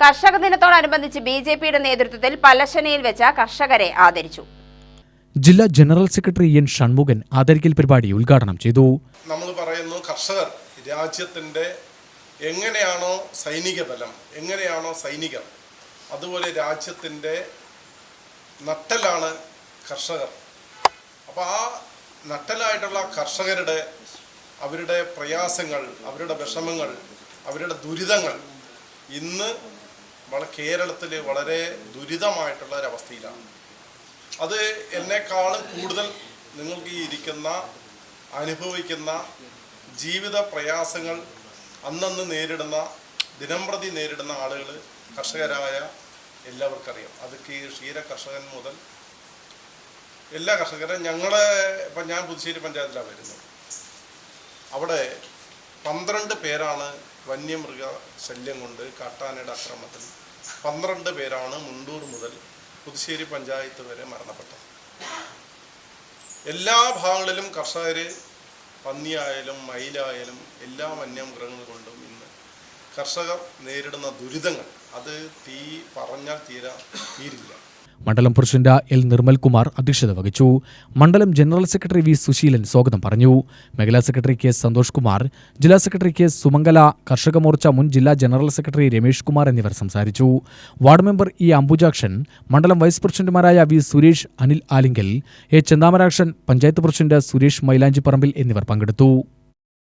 കർഷക ദിനത്തോടനുബന്ധിച്ച് B J പിയുടെ നേതൃത്വത്തിൽ പലശനയിൽ വെച്ച കർഷകരെ ആദരിച്ചു. ജില്ലാ ജനറൽ സെക്രട്ടറി എൻ ഷൺമുഖൻ ആദരിക്കൽ പരിപാടി ഉദ്ഘാടനം ചെയ്തു. നമ്മൾ പറയുന്നു കർഷകർ രാജ്യത്തിന്റെ എങ്ങനെയാണോ സൈനിക ബലം എങ്ങനെയാണോ സൈനികർ അതുപോലെ രാജ്യത്തിന്റെ നട്ടലാണ് കർഷകർ. അപ്പോൾ ആ നട്ടലായിട്ടുള്ള കർഷകരുടെ അവരുടെ പ്രയാസങ്ങൾ അവരുടെ വിഷമങ്ങൾ അവരുടെ ദുരിതങ്ങൾ ഇന്ന് വളരെ കേരളത്തിൽ വളരെ ദുരിതമായിട്ടുള്ള ഒരവസ്ഥയിലാണ് അത് എന്നെക്കാളും കൂടുതൽ നിങ്ങൾക്ക് ഈ ഇരിക്കുന്ന അനുഭവിക്കുന്ന ജീവിത പ്രയാസങ്ങൾ അന്നന്ന് നേരിടുന്ന ദിനംപ്രതി നേരിടുന്ന ആളുകൾ കർഷകരായ എല്ലാവർക്കും അറിയാം. അത് ക്ഷീര കർഷകൻ മുതൽ എല്ലാ കർഷകരും ഞങ്ങളെ ഇപ്പം ഞാൻ പുതുശ്ശേരി പഞ്ചായത്തിലാണ് വരുന്നത്. അവിടെ പന്ത്രണ്ട് പേരാണ് വന്യമൃഗ ശല്യം കൊണ്ട് കാട്ടാനയുടെ അക്രമത്തിൽ പന്ത്രണ്ട് പേരാണ് മുണ്ടൂർ മുതൽ പുതുശ്ശേരി പഞ്ചായത്ത് വരെ മരണപ്പെട്ടത്. എല്ലാ ഭാഗങ്ങളിലും കർഷകർ പന്നിയായാലും മയിലായാലും എല്ലാ വന്യമൃഗങ്ങൾ കൊണ്ടും ഇന്ന് കർഷകർ നേരിടുന്ന ദുരിതങ്ങൾ അത് തീ പറഞ്ഞാൽ തീരാ തീരില്ല. മണ്ഡലം പ്രസിഡന്റ് എൽ നിർമ്മൽകുമാർ അധ്യക്ഷത വഹിച്ചു. മണ്ഡലം ജനറൽ സെക്രട്ടറി വി സുശീലൻ സ്വാഗതം പറഞ്ഞു. മേഖലാ സെക്രട്ടറി കെ സന്തോഷ് കുമാർ ജില്ലാ സെക്രട്ടറി കെ സുമംഗല കർഷക മോർച്ച മുൻ ജില്ലാ ജനറൽ സെക്രട്ടറി രമേഷ് കുമാർ എന്നിവർ സംസാരിച്ചു. വാർഡ് മെമ്പർ ഇ അംബുജാക്ഷൻ മണ്ഡലം വൈസ് പ്രസിഡന്റുമാരായ V Suresh Anil Alinkal A Chenthamarakshan panchayat president Suresh Mylanchiparambil എന്നിവർ പങ്കെടുത്തു.